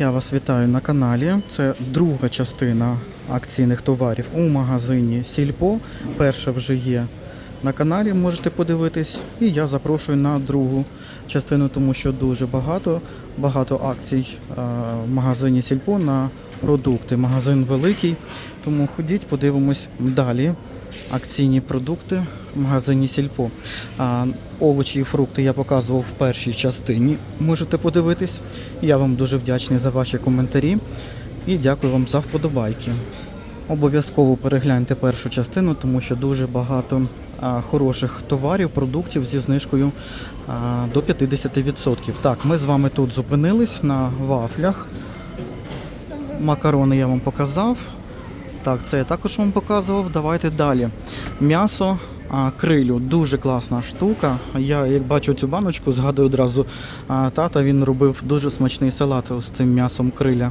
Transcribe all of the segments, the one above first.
Я вас вітаю на каналі. Це друга частина акційних товарів у магазині Сільпо. Перша вже є на каналі, можете подивитись. І я запрошую на другу частину, тому що дуже багато, багато акцій е, в магазині Сільпо на продукти. Магазин великий, тому ходіть, подивимось далі. Акційні продукти в магазині Сільпо. Овочі і фрукти я показував в першій частині. Можете подивитись. Я вам дуже вдячний за ваші коментарі і дякую вам за вподобайки. Обов'язково перегляньте першу частину, тому що дуже багато хороших товарів, продуктів зі знижкою до 50%. Так, ми з вами тут зупинились на вафлях. Макарони я вам показав. Так, це я також вам показував. Давайте далі. М'ясо а, крилю дуже класна штука. Я як бачу цю баночку, згадую одразу а, тата. Він робив дуже смачний салат з цим м'ясом криля.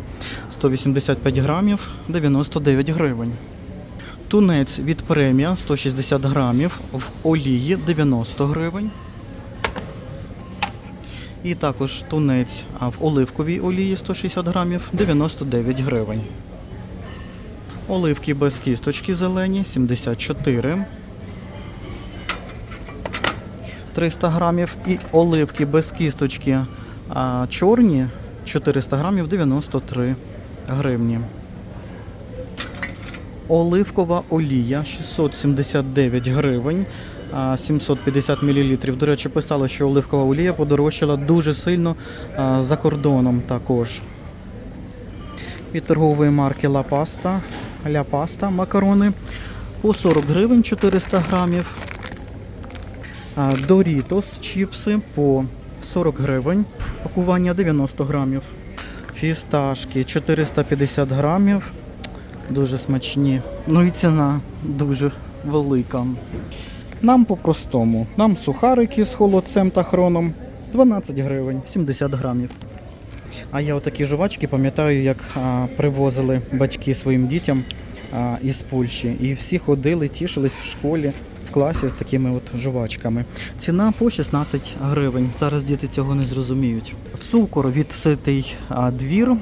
185 грамів, 99 гривень. Тунець від премія 160 грамів в олії 90 гривень. І також тунець в оливковій олії 160 грамів 99 гривень. Оливки без кісточки зелені 74. 300 грамів. І оливки без кісточки а, чорні 400 грамів 93 гривні. Оливкова олія 679 гривень. 750 мл. До речі, писали, що оливкова олія подорожчала дуже сильно за кордоном також. Від торгової марки La Pasta, La Pasta макарони по 40 гривень 400 грамів. Doritos чіпси по 40 гривень, пакування 90 грамів. Фісташки 450 грамів. Дуже смачні. Ну і ціна дуже велика. Нам по-простому. Нам сухарики з холодцем та хроном 12 гривень, 70 грамів. А я отакі жувачки пам'ятаю, як а, привозили батьки своїм дітям а, із Польщі. І всі ходили, тішились в школі, в класі з такими от жувачками. Ціна по 16 гривень. Зараз діти цього не зрозуміють. Цукор від ситий двір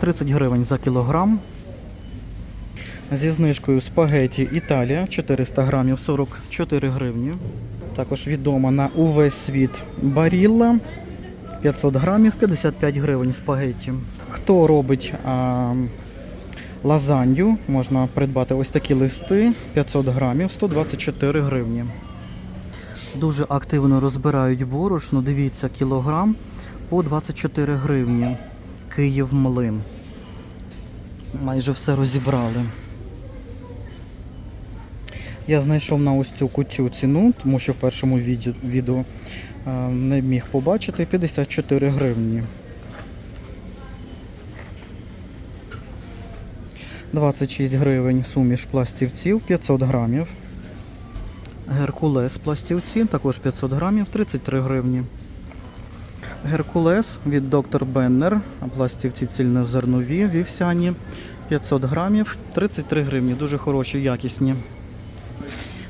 30 гривень за кілограм. Зі знижкою спагеті Італія 400 грамів 44 гривні. Також відома на увесь світ Барілла 500 грамів 55 гривень спагетті. Хто робить а, лазанью, можна придбати ось такі листи 500 грамів 124 гривні. Дуже активно розбирають борошно. Дивіться, кілограм по 24 гривні. Київ млин. Майже все розібрали. Я знайшов на ось цю кутю ціну, тому що в першому відео, е, не міг побачити 54 гривні. 26 гривень суміш пластівців 500 грамів. Геркулес пластівці також 500 грамів 33 гривні. Геркулес від доктор Беннер, пластівці цільнозернові, вівсяні 500 грамів 33 гривні. Дуже хороші, якісні.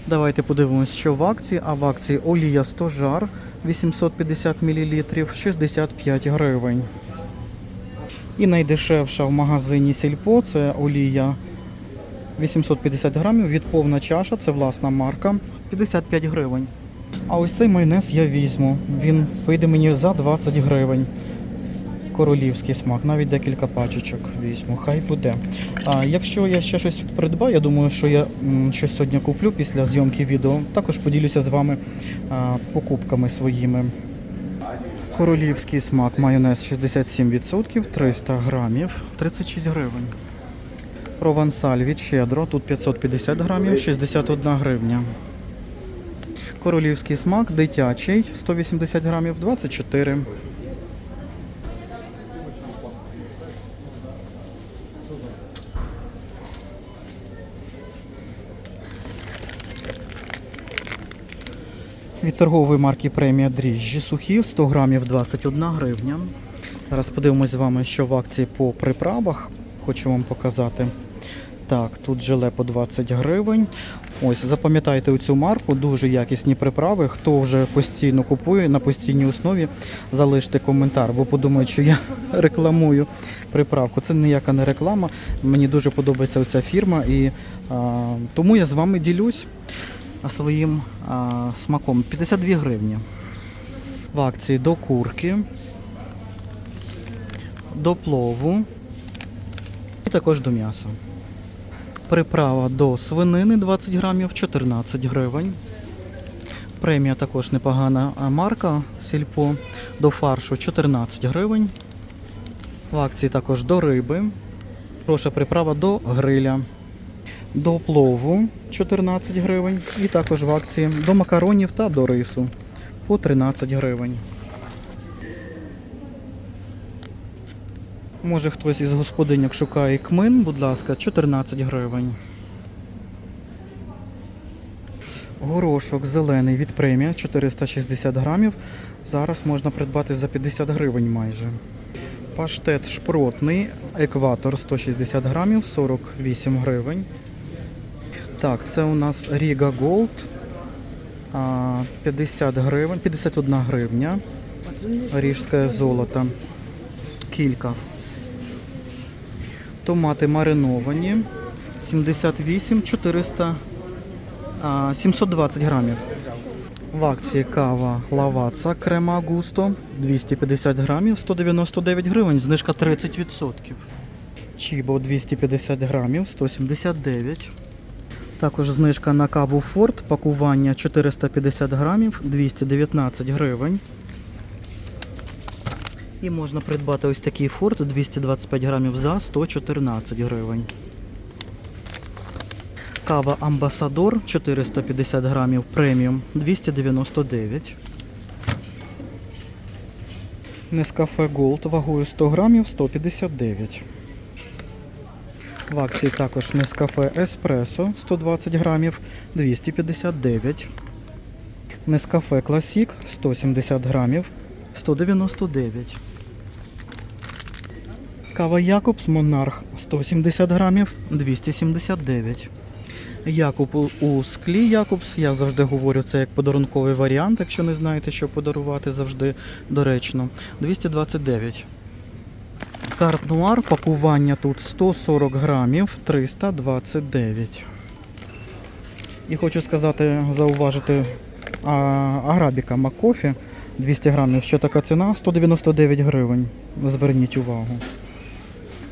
Давайте подивимось, що в акції. А в акції олія 100 жар 850 мл 65 гривень. І найдешевша в магазині Сільпо це олія 850 грамів від повна чаша, це власна марка 55 гривень. А ось цей майонез я візьму. Він вийде мені за 20 гривень. Королівський смак, навіть декілька пачечок візьму, хай буде. А якщо я ще щось придбаю, я думаю, що я щось сьогодні куплю після зйомки відео. Також поділюся з вами а, покупками своїми. Королівський смак, майонез 67%, 300 грамів, 36 гривень. Провансаль від щедро, тут 550 грамів, 61 гривня. Королівський смак, дитячий, 180 грамів, 24 Від торгової марки премія дріжджі сухі 100 грамів 21 гривня. Зараз подивимось з вами, що в акції по приправах. Хочу вам показати. Так, тут желе по 20 гривень. Ось, запам'ятайте цю марку, дуже якісні приправи. Хто вже постійно купує на постійній основі, залиште коментар, бо подумають, що я рекламую приправку. Це ніяка не реклама. Мені дуже подобається ця фірма, і а, тому я з вами ділюсь своїм а, смаком. 52 гривні. В акції до курки, до плову і також до м'яса. Приправа до свинини 20 грамів 14 гривень. Премія також непогана марка Сільпо. До фаршу 14 гривень. В акції також до риби. Хороша приправа до гриля. До плову 14 гривень. І також в акції до макаронів та до рису по 13 гривень. Може хтось із господинок шукає кмин, будь ласка, 14 гривень. Горошок зелений від премія 460 грамів. Зараз можна придбати за 50 гривень майже. Паштет шпротний, екватор 160 грамів, 48 гривень. Так, це у нас Ріга Голд. 50 гривень, 51 гривня. Ріжське золото. Кілька. Томати мариновані. 78 400 720 грамів. В акції кава лаваца крема густо 250 грамів, 199 гривень, знижка 30%. Чібо 250 грамів, 179. Також знижка на каву Форд, пакування 450 грамів, 219 гривень. І можна придбати ось такий Форд 225 грамів за 114 гривень. Кава Амбасадор 450 грамів преміум 299. Нескафе Голд вагою 100 грамів 159. В акції також Нескафе Еспресо 120 грамів 259. Нескафе Класік 170 грамів 199. Кава Якобс Монарх 170 грамів 279. Якуб у- склі Якобс, я завжди говорю, це як подарунковий варіант, якщо не знаєте, що подарувати, завжди доречно. 229. Карт Нуар, пакування тут 140 грамів, 329. І хочу сказати, зауважити а, Арабіка Макофі 200 грамів. Що така ціна? 199 гривень. Зверніть увагу.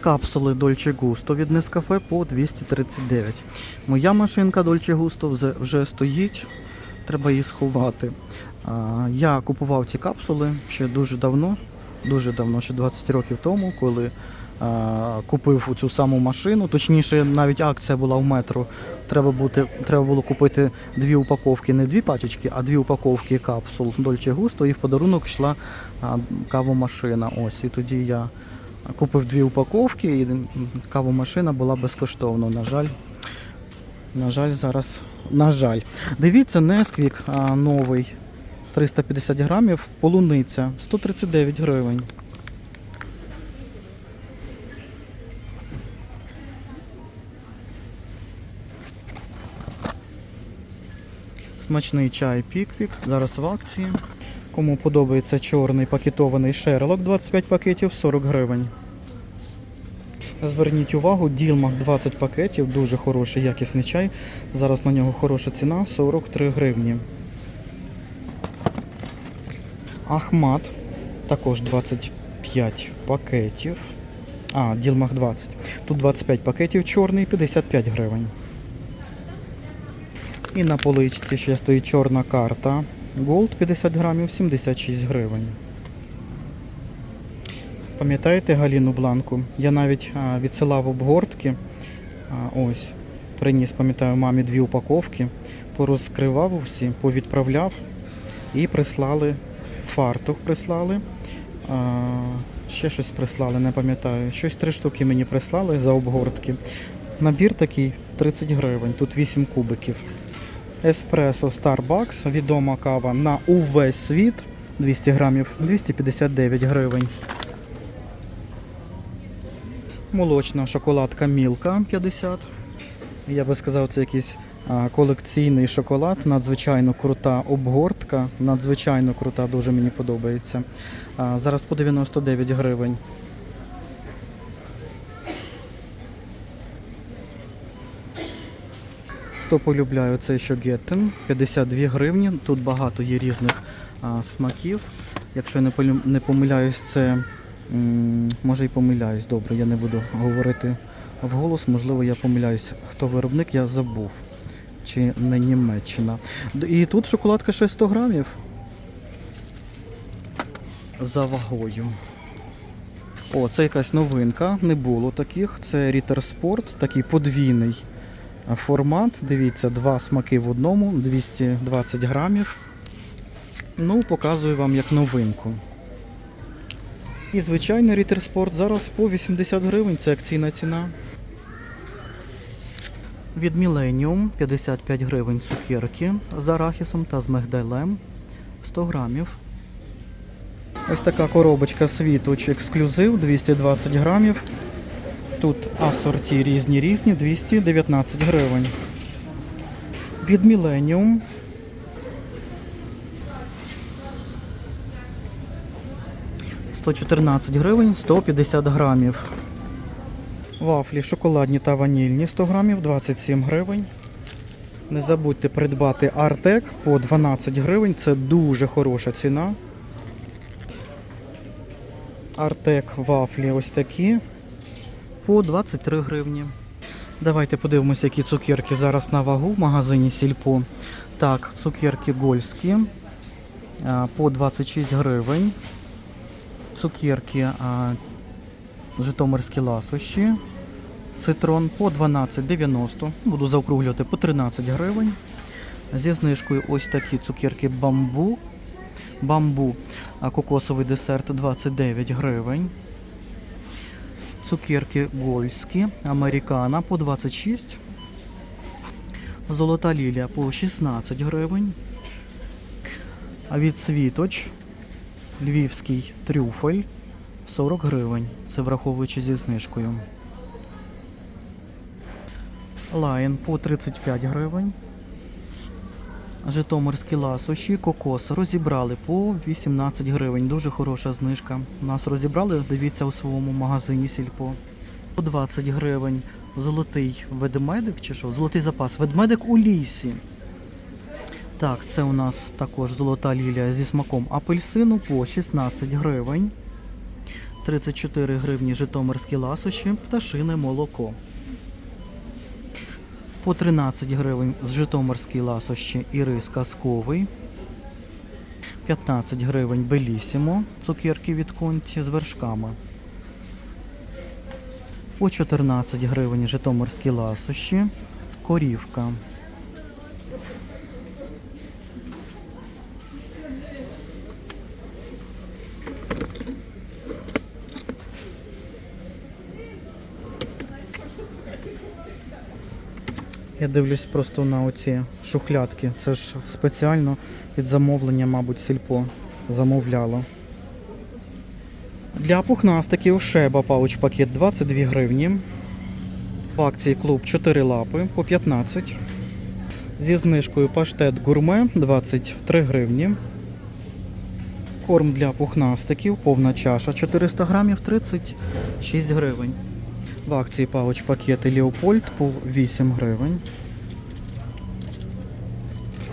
Капсули Dolce Gusto від Nescafe по 239. Моя машинка Dolce Gusto вже, стоїть, треба її сховати. Я купував ці капсули ще дуже давно, дуже давно, ще 20 років тому, коли а, купив цю саму машину. Точніше, навіть акція була в метро. Треба, бути, треба було купити дві упаковки, не дві пачечки, а дві упаковки капсул Dolce Gusto, і в подарунок йшла а, кавомашина. Ось, і тоді я купив дві упаковки, і кавомашина була безкоштовно. На жаль, на жаль, зараз. На жаль. Дивіться, Несквік новий 350 грамів, полуниця 139 гривень. Смачний чай Піквік. Зараз в акції. Кому подобається чорний пакетований Шерлок 25 пакетів 40 гривень. Зверніть увагу, Ділмах 20 пакетів, дуже хороший якісний чай. Зараз на нього хороша ціна 43 гривні. Ахмат також 25 пакетів. А, Ділмах 20. Тут 25 пакетів чорний, 55 гривень. І на поличці ще стоїть чорна карта. Голд 50 грамів, 76 гривень. Пам'ятаєте Галіну Бланку? Я навіть а, відсилав обгортки. А, ось. Приніс, пам'ятаю, мамі дві упаковки, порозкривав усі, повідправляв і прислали фартух прислали. А, ще щось прислали, не пам'ятаю. Щось три штуки мені прислали за обгортки. Набір такий 30 гривень, тут 8 кубиків. Еспресо Starbucks, відома кава на увесь світ 200 грамів 259 гривень. Молочна шоколадка Мілка 50. Я би сказав, це якийсь колекційний шоколад, надзвичайно крута обгортка, надзвичайно крута, дуже мені подобається. Зараз по 99 гривень. Хто полюбляє цей щогеттен, 52 гривні. Тут багато є різних а, смаків. Якщо я не, не помиляюсь, це може і помиляюсь. Добре, я не буду говорити вголос. Можливо, я помиляюсь. Хто виробник, я забув. Чи не Німеччина. І тут шоколадка ще 100 грамів. За вагою. О, це якась новинка. Не було таких. Це Ritter Sport, такий подвійний формат. Дивіться, два смаки в одному, 220 грамів. Ну, показую вам як новинку. І звичайно, Ritter Sport зараз по 80 гривень, це акційна ціна. Від Millennium 55 гривень цукерки з арахісом та з мигдалем 100 грамів. Ось така коробочка світоч ексклюзив 220 грамів. Тут асорті різні різні 219 гривень. Від Millennium 114 гривень 150 грамів. Вафлі шоколадні та ванільні 100 грамів 27 гривень. Не забудьте придбати Артек по 12 гривень. Це дуже хороша ціна. Артек вафлі ось такі по 23 гривні. Давайте подивимося, які цукерки зараз на вагу в магазині Сільпо. Так, цукерки гольські по 26 гривень. Цукерки житомирські ласощі. Цитрон по 12,90. Буду заокруглювати по 13 гривень. Зі знижкою ось такі цукерки бамбу. Бамбу кокосовий десерт 29 гривень. Цукерки гольські, американа по 26. Золота лілія по 16 гривень. А від світоч львівський трюфель 40 гривень. Це враховуючи зі знижкою. Лайн по 35 гривень. Житомирські ласощі, кокос розібрали по 18 гривень. Дуже хороша знижка. Нас розібрали, дивіться у своєму магазині Сільпо. По 20 гривень. Золотий ведмедик чи що? Золотий запас. Ведмедик у лісі. Так, це у нас також золота лілія зі смаком апельсину по 16 гривень. 34 гривні житомирські ласощі, пташине молоко. По 13 гривень з Житомирській ласощі і рис казковий. 15 гривень белісімо, цукерки від конті з вершками. По 14 гривень житомирські ласощі, корівка. Я дивлюсь просто на оці шухлядки. Це ж спеціально під замовлення, мабуть, сільпо замовляло. Для пухнастиків шеба пауч пакет 22 гривні. В акції клуб 4 лапи по 15. Зі знижкою паштет гурме 23 гривні. Корм для пухнастиків, повна чаша 400 грамів 36 гривень. В акції пауч пакети Леопольд по 8 гривень.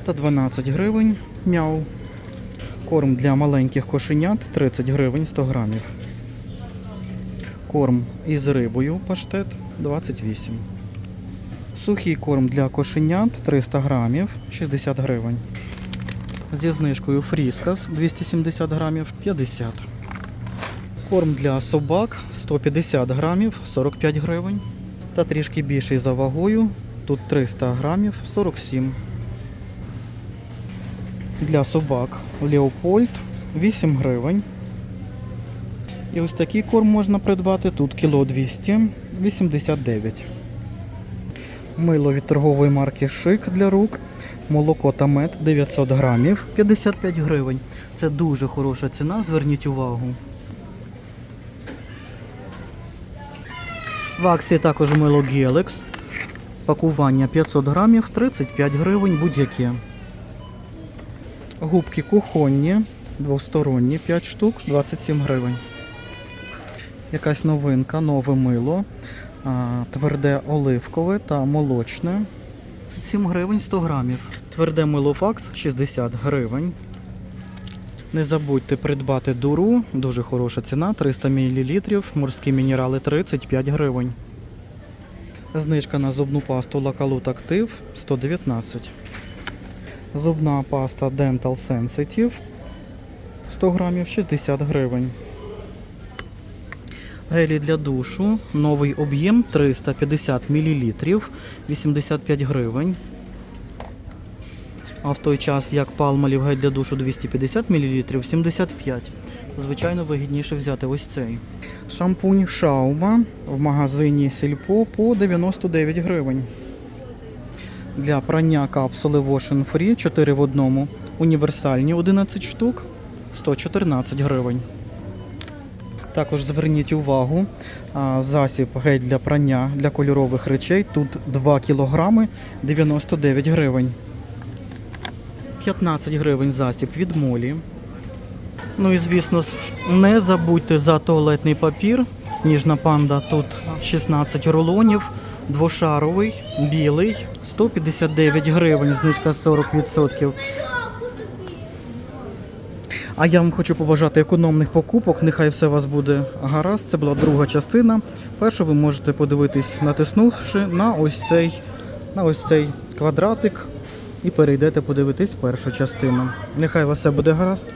Та 12 гривень мяу. Корм для маленьких кошенят 30 гривень 100 грамів. Корм із рибою паштет 28. Сухий корм для кошенят 300 грамів 60 гривень. Зі знижкою фріскас 270 грамів 50. Корм для собак 150 грамів 45 гривень. Та трішки більший за вагою. Тут 300 грамів 47. Для собак Леопольд 8 гривень. І ось такий корм можна придбати. Тут кіло 289. Мило від торгової марки Шик для рук. Молоко та мед 900 грамів 55 гривень. Це дуже хороша ціна, зверніть увагу. В акції також мило Гелекс. Пакування 500 грамів, 35 гривень будь-яке. Губки кухонні, двосторонні, 5 штук, 27 гривень. Якась новинка, нове мило, тверде оливкове та молочне. 37 гривень 100 грамів. Тверде мило факс 60 гривень. Не забудьте придбати дуру, дуже хороша ціна, 300 мл, морські мінерали 35 гривень. Знижка на зубну пасту Лакалут Актив 119. Зубна паста Dental Sensitive 100 грамів 60 гривень. Гелі для душу. Новий об'єм 350 мл 85 гривень. А в той час як палмалів гель для душу 250 мл 75. Звичайно, вигідніше взяти ось цей. Шампунь Шаума в магазині Сільпо по 99 гривень. Для прання капсули Wash Free 4 в одному. Універсальні 11 штук 114 гривень. Також зверніть увагу, засіб гель для прання для кольорових речей. Тут 2 кг 99 гривень. 15 гривень засіб від молі. Ну і звісно, не забудьте за туалетний папір. Сніжна панда тут 16 рулонів, двошаровий, білий, 159 гривень, знижка 40%. А я вам хочу побажати економних покупок. Нехай все у вас буде гаразд. Це була друга частина. Першу ви можете подивитись, натиснувши на ось цей, на ось цей квадратик і перейдете подивитись першу частину. Нехай вас все буде гаразд.